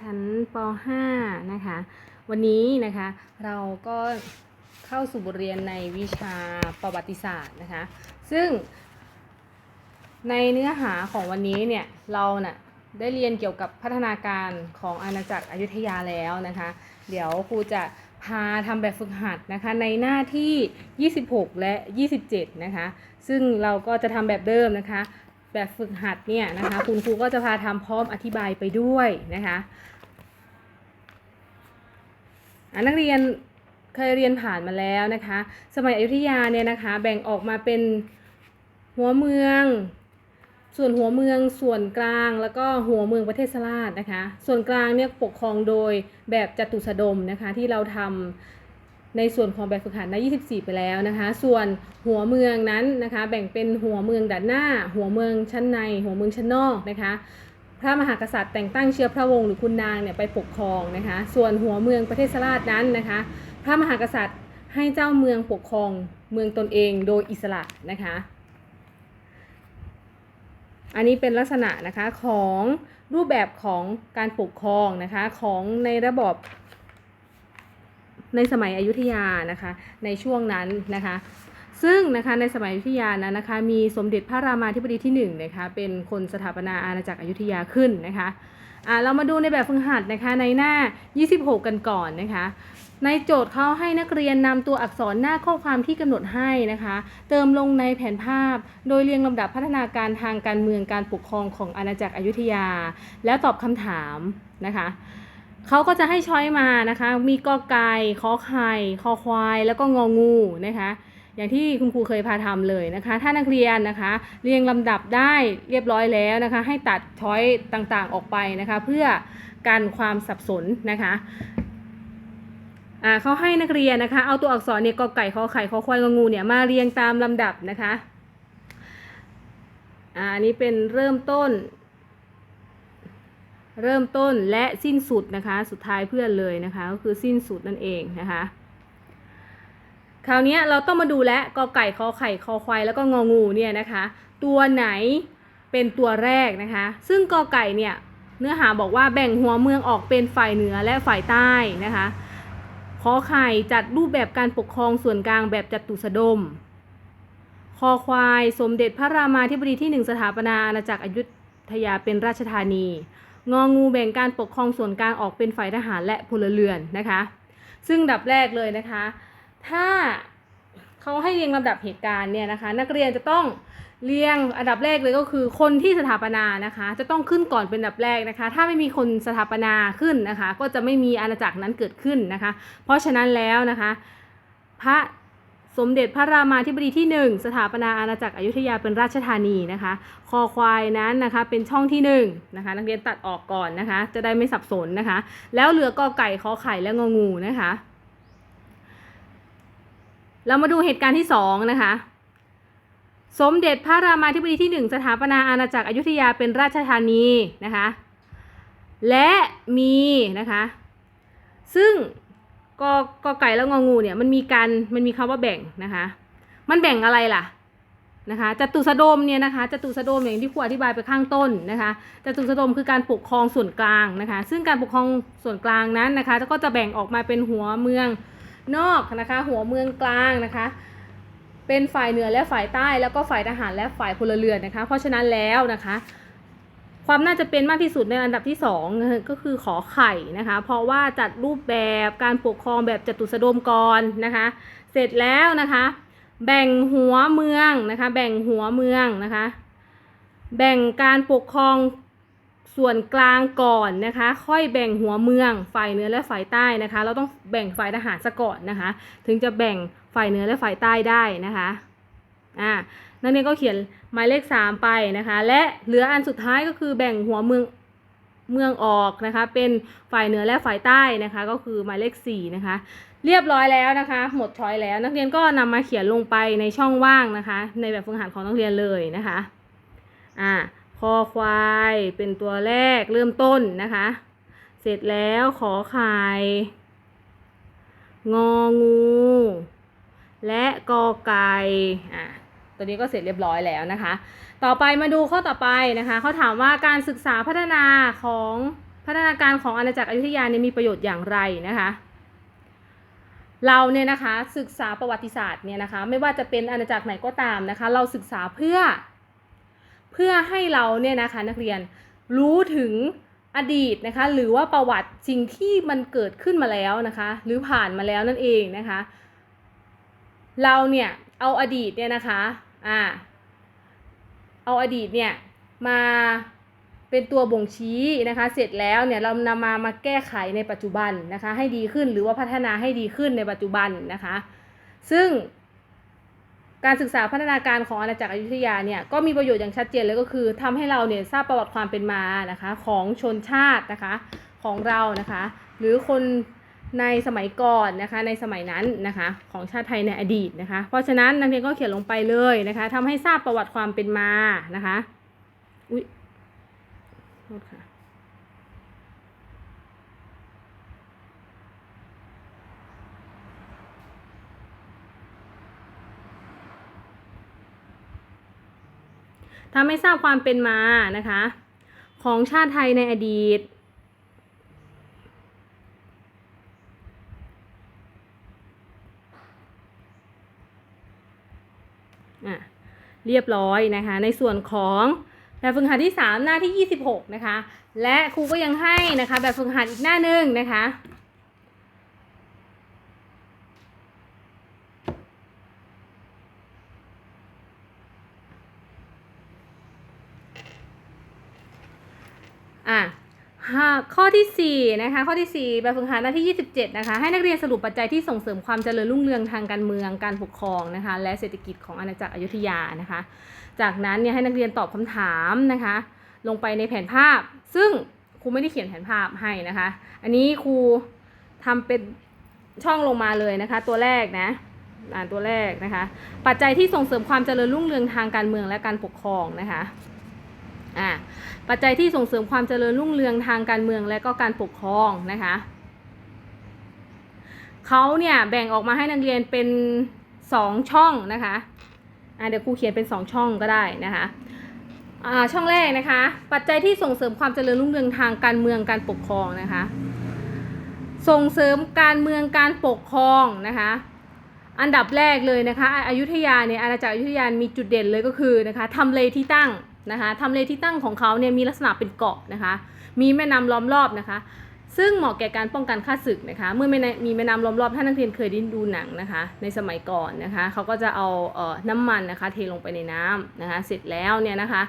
ชั้นป .5 นะคะ วันนี้นะคะเราก็เข้าสู่บทเรียนในวิชาประวัติศาสตร์นะคะ ซึ่ง ในเนื้อหาของวันนี้เนี่ยเราน่ะได้เรียนเกี่ยวกับพัฒนาการของอาณาจักรอยุธยาแล้วนะคะ เดี๋ยวครูจะพาทำแบบฝึกหัดนะคะในหน้าที่ 26 และ 27 นะคะ ซึ่งเราก็จะทำแบบเดิมนะคะ แบบฝึกหัดเนี่ยนะคะ คุณครูก็จะพาทำพร้อมอธิบายไปด้วยนะคะอะนักเรียนเคยเรียนผ่านมาแล้วนะคะ สมัยอยุธยาเนี่ยนะคะ แบ่งออกมาเป็นหัวเมือง ส่วนหัวเมืองส่วนกลางแล้วก็หัวเมืองประเทศสลาดนะคะ ส่วนกลางเนี่ยปกครองโดยแบบจตุสดมนะคะที่เราทำ ในส่วนของแบบฝึกหัดใน 24 ไปแล้วนะคะ ส่วนหัวเมืองนั้นนะคะ แบ่งเป็นหัวเมืองด้านหน้า หัวเมืองชั้นใน หัวเมืองชั้นนอกนะคะ พระมหากษัตริย์แต่งตั้งเชื้อพระวงศ์หรือคุณนางเนี่ยไปปกครองนะคะ ส่วนหัวเมืองประเทศสลาดนั้นนะคะ พระมหากษัตริย์ให้เจ้าเมืองปกครองเมืองตนเองโดยอิสระนะคะอันนี้เป็นลักษณะนะคะของรูปแบบของการปกครองนะคะของในระบอบ ในสมัยอยุธยานะคะในช่วงนั้นนะคะ ซึ่งนะคะในสมัยอยุธยานั้นนะคะมีสมเด็จพระรามาธิบดีที่หนึ่งนะคะเป็นคนสถาปนาอาณาจักรอยุธยาขึ้นนะคะอ่าเรามาดูในแบบฝึกหัดนะคะในหน้า 26 กันก่อนนะคะในโจทย์เขาให้นักเรียนนำตัวอักษรหน้าข้อความที่กำหนดให้นะคะ เติมลงในแผนภาพ โดยเรียงลำดับพัฒนาการทางการเมืองการปกครองของอาณาจักรอยุธยา แล้วตอบคำถามนะคะ เขาก็จะให้ช้อยมานะคะ มีกอไก่ขอไข่คอควาย แล้วก็งองูนะคะ อย่างที่คุณครูเคยพาทำเลยนะคะ ถ้านักเรียนนะคะ เรียงลำดับได้เรียบร้อยแล้วนะคะ ให้ตัดช้อยต่างๆออกไปนะคะ เพื่อกันความสับสนนะคะเขาให้นักเรียนนะคะ เอาตัวอักษรเนี่ยกอไก่ขอไข่ขอควายงองูเนี่ยมาเรียงตามลำดับนะคะอันนี้เป็นเริ่มต้น เริ่มต้นและสิ้นสุดนะคะ สุดท้ายเพื่อนเลยนะคะ ก็คือสิ้นสุดนั่นเองนะคะ คราวนี้เราต้องมาดูและกอไก่ขอไข่คอควายแล้วก็งองูเนี่ยนะคะ ตัวไหนเป็นตัวแรกนะคะ ซึ่งกอไก่เนี่ยเนื้อหาบอกว่าแบ่งหัวเมืองออกเป็นฝ่ายเหนือและฝ่ายใต้นะคะขอไข่จัดรูปแบบการปกครองส่วนกลางแบบจัตุสดม คอควาย สมเด็จพระรามาธิบดีที่หนึ่งสถาปนาอาณาจักรอยุธยาเป็นราชธานี งองูแบ่งการปกครองส่วนกลางออกเป็นฝ่ายทหารและพลเรือนนะคะ ซึ่งดับแรกเลยนะคะ ถ้าเขาให้เรียงลำดับเหตุการณ์เนี่ยนะคะ นักเรียนจะต้องเรียงอันดับแรกเลยก็คือคนที่สถาปนานะคะ จะต้องขึ้นก่อนเป็นอันดับแรกนะคะ ถ้าไม่มีคนสถาปนาขึ้นนะคะ ก็จะไม่มีอาณาจักรนั้นเกิดขึ้นนะคะ เพราะฉะนั้นแล้วนะคะ พระ สมเด็จพระรามาธิบดีที่หนึ่งสถาปนาอาณาจักรอยุธยาเป็นราชธานีนะคะ คอควายนั้นนะคะเป็นช่องที่หนึ่งนะคะนักเรียนตัดออกก่อนนะคะ จะได้ไม่สับสนนะคะ แล้วเหลือกอไก่ขอไข่และงองูนะคะ เรามาดูเหตุการณ์ที่สองนะคะสมเด็จพระรามาธิบดีที่หนึ่งสถาปนาอาณาจักรอยุธยาเป็นราชธานีนะคะ และมีนะคะ ซึ่ง กกไก่แล้วงองูเนี่ยมันมีการมันมีคำว่าแบ่งนะคะ มันแบ่งอะไรล่ะนะคะจตุสดมเนี่ยนะคะจตุสดมอย่างที่ครูอธิบายไปข้างต้นนะคะจตุสดมคือการปกครองส่วนกลางนะคะ ซึ่งการปกครองส่วนกลางนั้นนะคะก็จะแบ่งออกมาเป็นหัวเมืองนอกนะคะหัวเมืองกลางนะคะ เป็นฝ่ายเหนือและฝ่ายใต้แล้วก็ฝ่ายทหารและฝ่ายพลเรือนนะคะ เพราะฉะนั้นแล้วนะคะ ความน่าจะเป็นมากที่สุดในอันดับที่สองก็คือขอไข่นะคะ เพราะว่าจัดรูปแบบการปกครองแบบจตุสดมก่อนนะคะ เสร็จแล้วนะคะ แบ่งหัวเมืองนะคะ แบ่งหัวเมืองนะคะ แบ่งการปกครองส่วนกลางก่อนนะคะ ค่อยแบ่งหัวเมืองฝ่ายเหนือและฝ่ายใต้นะคะ เราต้องแบ่งฝ่ายทหารซะก่อนนะคะ ถึงจะแบ่งฝ่ายเหนือและฝ่ายใต้ได้นะคะ อ่านักเรียนก็เขียนหมายเลขสามไปนะคะ และเหลืออันสุดท้ายก็คือแบ่งหัวเมืองเมืองออกนะคะ เป็นฝ่ายเหนือและฝ่ายใต้นะคะ ก็คือหมายเลขสี่นะคะ เรียบร้อยแล้วนะคะ หมดช้อยแล้ว นักเรียนก็นำมาเขียนลงไปในช่องว่างนะคะ ในแบบฝึกหัดของนักเรียนเลยนะคะอ่าคอควายเป็นตัวแรกเริ่มต้นนะคะ เสร็จแล้วขอไข่งองู และกอไก่อะ ตัวนี้ก็เสร็จเรียบร้อยแล้วนะคะ ต่อไปมาดูข้อต่อไปนะคะเขาถามว่าการศึกษาพัฒนาของพัฒนาการของอาณาจักรอยุธยาเนี่ยมีประโยชน์อย่างไรนะคะ เราเนี่ยนะคะศึกษาประวัติศาสตร์เนี่ยนะคะไม่ว่าจะเป็นอาณาจักรไหนก็ตามนะคะ เราศึกษาเพื่อ เพื่อให้เราเนี่ยนะคะนักเรียนรู้ถึงอดีตนะคะหรือว่าประวัติสิ่งที่มันเกิดขึ้นมาแล้วนะคะ หรือผ่านมาแล้วนั่นเองนะคะ เราเนี่ยเอาอดีตเนี่ยนะคะ อ่า เอาอดีตเนี่ยมาเป็นตัวบ่งชี้นะคะ เสร็จแล้วเนี่ยเรานำมามาแก้ไขในปัจจุบันนะคะ ให้ดีขึ้นหรือว่าพัฒนาให้ดีขึ้นในปัจจุบันนะคะ ซึ่ง การศึกษาพัฒนาการของอาณาจักรอยุธยาเนี่ยก็มีประโยชน์อย่างชัดเจนเลยก็คือทำให้เราเนี่ยทราบประวัติความเป็นมานะคะของชนชาตินะคะของเรานะคะ หรือคน ในสมัยก่อนนะคะ ในสมัยนั้นนะคะ ของชาติไทยในอดีตนะคะ เพราะฉะนั้นนักเรียนก็เขียนลงไปเลยนะคะทำให้ทราบประวัติความเป็นมานะคะอุ๊ยโทษค่ะทำให้ทราบความเป็นมานะคะ ของชาติไทยในอดีต อะ เรียบร้อยนะคะ ในส่วนของแบบฝึกหัดที่ 3 หน้าที่ 26 นะคะ และครูก็ยังให้นะคะแบบฝึกหัดอีกหน้าหนึ่งนะคะอะ ข้อที่4นะคะข้อที่4แบบฝึกหัดหน้าที่ 27 นะคะ ให้นักเรียนสรุปปัจจัยที่ส่งเสริมความเจริญรุ่งเรืองทางการเมืองการปกครองนะคะ และเศรษฐกิจของอาณาจักรอยุธยานะคะ จากนั้นเนี่ยให้นักเรียนตอบคำถามนะคะ ลงไปในแผนภาพ ซึ่งครูไม่ได้เขียนแผนภาพให้นะคะ อันนี้ครูทำเป็นช่องลงมาเลยนะคะ ตัวแรกนะอ่านตัวแรกนะคะ ปัจจัยที่ส่งเสริมความเจริญรุ่งเรืองทางการเมืองและการปกครองนะคะ อ่าปัจจัยที่ส่งเสริมความเจริญรุ่งเรืองทางการเมืองและก็การปกครองนะคะเขาเนี่ยแบ่งออกมาให้นักเรียนเป็นสองช่องนะคะอ่าเดี๋ยวครูเขียนเป็นสองช่องก็ได้นะคะอ่าช่องแรกนะคะ ปัจจัยที่ส่งเสริมความเจริญรุ่งเรืองทางการเมืองการปกครองนะคะ ส่งเสริมการเมืองการปกครองนะคะอันดับแรกเลยนะคะอยุธยาเนี่ยอาณาจักรอยุธยามีจุดเด่นเลยก็คือนะคะทำเลที่ตั้ง นะคะทำเลที่ตั้งของเขาเนี่ยมีลักษณะเป็นเกาะนะคะ มีแม่น้ำล้อมรอบนะคะ ซึ่งเหมาะแก่การป้องกันข้าศึกนะคะ เมื่อม,มีแม่น้ำล้อมรอบถ้านักเรียนเคยได้ดูหนังนะคะ ในสมัยก่อนนะคะเขาก็จะเอาเอ่อน้ำมันนะคะเทลงไปในน้ำนะคะ เสร็จแล้วเนี่ยนะคะ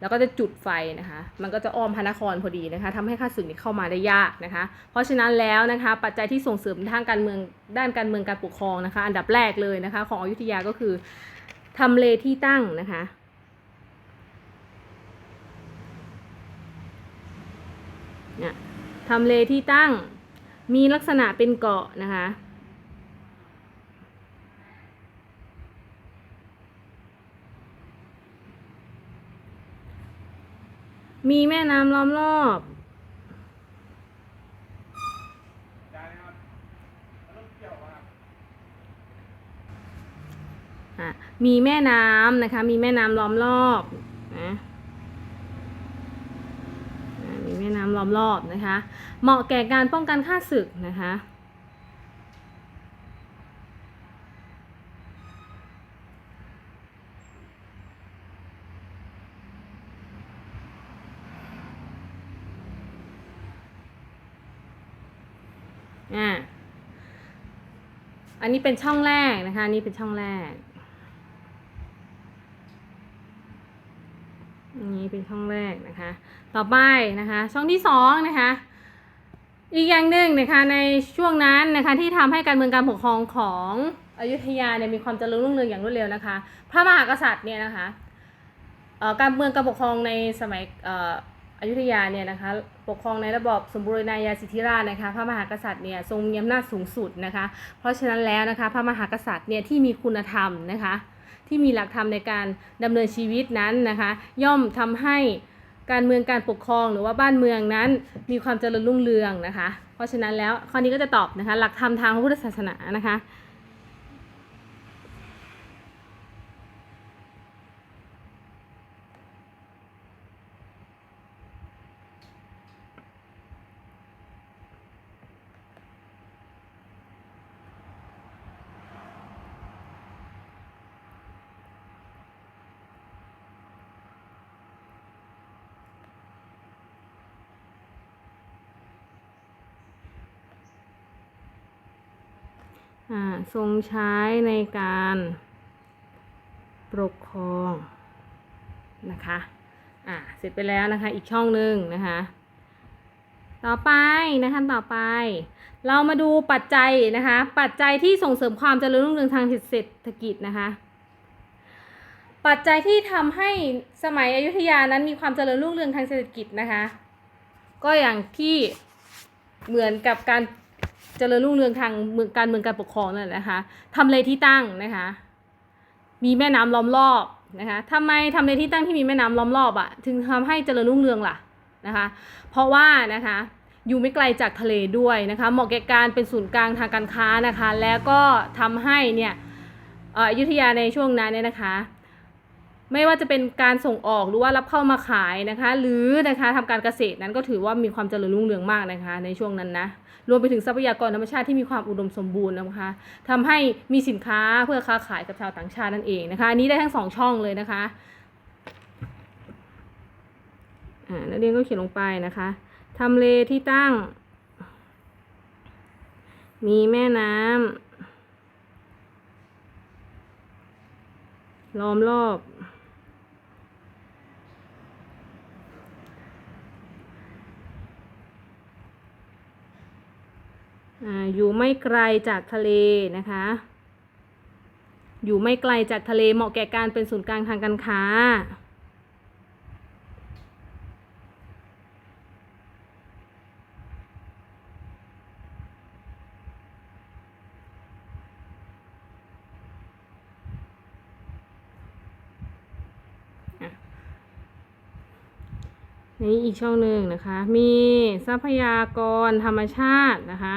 แล้วก็จะจุดไฟนะคะ มันก็จะอ้อมพระนครพอดีนะคะทำให้ข้าศึกนี่เข้ามาได้ยากนะคะ เพราะฉะนั้นแล้วนะคะ ปัจจัยที่ส่งเสริมทางการเมืองด้านการเมืองการปกครองนะคะ อันดับแรกเลยนะคะ ของอยุธยาก็คือทำเลที่ตั้งนะคะ เนี่ยทำเลที่ตั้งมีลักษณะเป็นเกาะนะคะ มีแม่น้ำล้อมรอบมีแม่น้ำนะคะ มีแม่น้ำล้อมรอบนะอะมีแม่น้ำ ล้อมรอบนะคะ เหมาะแก่การป้องกันข้าศึกนะคะอ่าอันนี้เป็นช่องแรกนะคะ นี่เป็นช่องแรก นี้เป็นช่องแรกนะคะ ต่อไปนะคะช่องที่สองนะคะอีกอย่างหนึ่งนะคะในช่วงนั้นนะคะที่ทำให้การเมืองการปกครองของอยุธยาเนี่ยมีความเจริญรุ่งเรืองอย่างรวดเร็วนะคะ พระมหากษัตริย์เนี่ยนะคะการเมืองการปกครองในสมัยอยุธยาเนี่ยนะคะปกครองในระบอบสมบูรณาญาสิทธิราชย์นะคะพระมหากษัตริย์เนี่ยทรงมีอำนาจสูงสุดนะคะ เพราะฉะนั้นแล้วนะคะพระมหากษัตริย์เนี่ยที่มีคุณธรรมนะคะ ที่มีหลักธรรมในการดำเนินชีวิตนั้นนะคะ ย่อมทำให้การเมืองการปกครองหรือว่าบ้านเมืองนั้นมีความเจริญรุ่งเรืองนะคะ เพราะฉะนั้นแล้วข้อนี้ก็จะตอบนะคะ หลักธรรมทางพระพุทธศาสนานะคะ ทรงใช้ในการปกครองนะคะอ่าเสร็จไปแล้วนะคะอีกช่องหนึ่งนะคะต่อไปนะคะต่อไป เรามาดูปัจจัยนะคะ ปัจจัยที่ส่งเสริมความเจริญรุ่งเรืองทางเศรษฐกิจนะคะ ปัจจัยที่ทำให้สมัยอยุธยานั้นมีความเจริญรุ่งเรืองทางเศรษฐกิจนะคะ ก็อย่างที่เหมือนกับการ เจริญรุ่งเรืองทางเมืองการเมืองการปกครองนั่นแหละนะคะทำเลที่ตั้งนะคะ มีแม่น้ำล้อมรอบนะคะทำไมทำเลที่ตั้งที่มีแม่น้ำล้อมรอบอะ่ะ ถึงทำให้เจริญรุ่งเรืองล่ะนะคะ เพราะว่านะคะอยู่ไม่ไกลจากทะเลด้วยนะคะเหมาะแก่การเป็นศูนย์กลางทางการค้านะคะ แล้วก็ทำให้เนี่ยอ่ออยุธยาในช่วงนั้นเนี่ยนะคะ ไม่ว่าจะเป็นการส่งออกหรือว่ารับเข้ามาขายนะคะ หรือนะคะทำการเกษตรนั้นก็ถือว่ามีความเจริญรุ่งเรืองมากนะคะ ในช่วงนั้นนะรวมไปถึงทรัพยากรธรรมชาติที่มีความอุดมสมบูรณ์นะคะทำให้มีสินค้าเพื่อค้าขายกับชาวต่างชาตินั่นเองนะคะอันนี้ได้ทั้งสองช่องเลยนะคะอ่านักเรียนก็เขียนลงไปนะคะทำเลที่ตั้ง มีแม่น้ำล้อมรอบ อยู่ไม่ไกลจากทะเลนะคะ อยู่ไม่ไกลจากทะเลเหมาะแก่การเป็นศูนย์กลางทางการค้า นี่อีกช่องหนึ่งนะคะ มีทรัพยากรธรรมชาตินะคะ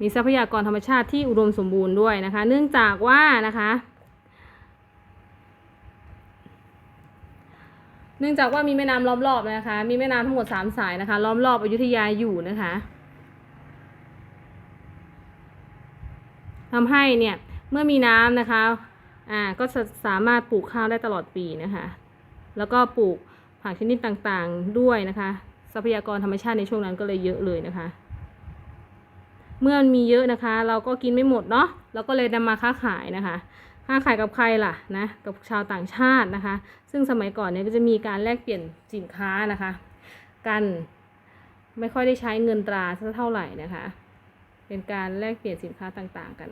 มีทรัพยากรธรรมชาติที่อุดมสมบูรณ์ด้วยนะคะ เนื่องจากว่านะคะ เนื่องจากว่ามีแม่น้ำล้อมรอบนะคะ มีแม่น้ำทั้งหมดสามสายนะคะ ล้อมรอบอยุธยาอยู่นะคะทำให้เนี่ยเมื่อมีน้ำนะคะอ่าก็จะสามารถปลูกข้าวได้ตลอดปีนะคะ แล้วก็ปลูกผักชนิดต่างๆด้วยนะคะ ทรัพยากรธรรมชาติในช่วงนั้นก็เลยเยอะเลยนะคะ เมื่อมีเยอะนะคะ เราก็กินไม่หมดเนาะเราก็เลยนำมาค้าขายนะคะค้าขายกับใครล่ะนะกับชาวต่างชาตินะคะ ซึ่งสมัยก่อนเนี่ยก็จะมีการแลกเปลี่ยนสินค้านะคะ กันไม่ค่อยได้ใช้เงินตราสักเท่าไหร่นะคะ เป็นการแลกเปลี่ยนสินค้าต่างๆกัน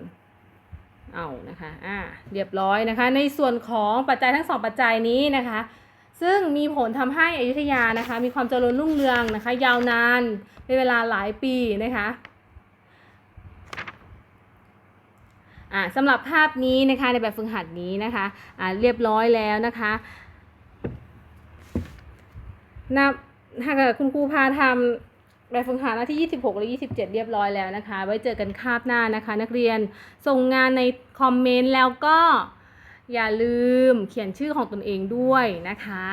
เอานะคะอ่าเรียบร้อยนะคะ ในส่วนของปัจจัยทั้งสองปัจจัยนี้นะคะ ซึ่งมีผลทำให้อยุธยานะคะ มีความเจริญรุ่งเรืองนะคะ ยาวนานเป็นเวลาหลายปีนะคะ อ่าสำหรับภาพนี้นะคะในแบบฝึกหัดนี้นะคะอ่าเรียบร้อยแล้วนะคะนับถ้าเกิดคุณครูพาทำแบบฝึกหัดหน้าที่ 26หรือ27 เรียบร้อยแล้วนะคะ ไว้เจอกันคาบหน้านะคะ นักเรียนส่งงานในคอมเมนต์แล้วก็อย่าลืมเขียนชื่อของตนเองด้วยนะคะ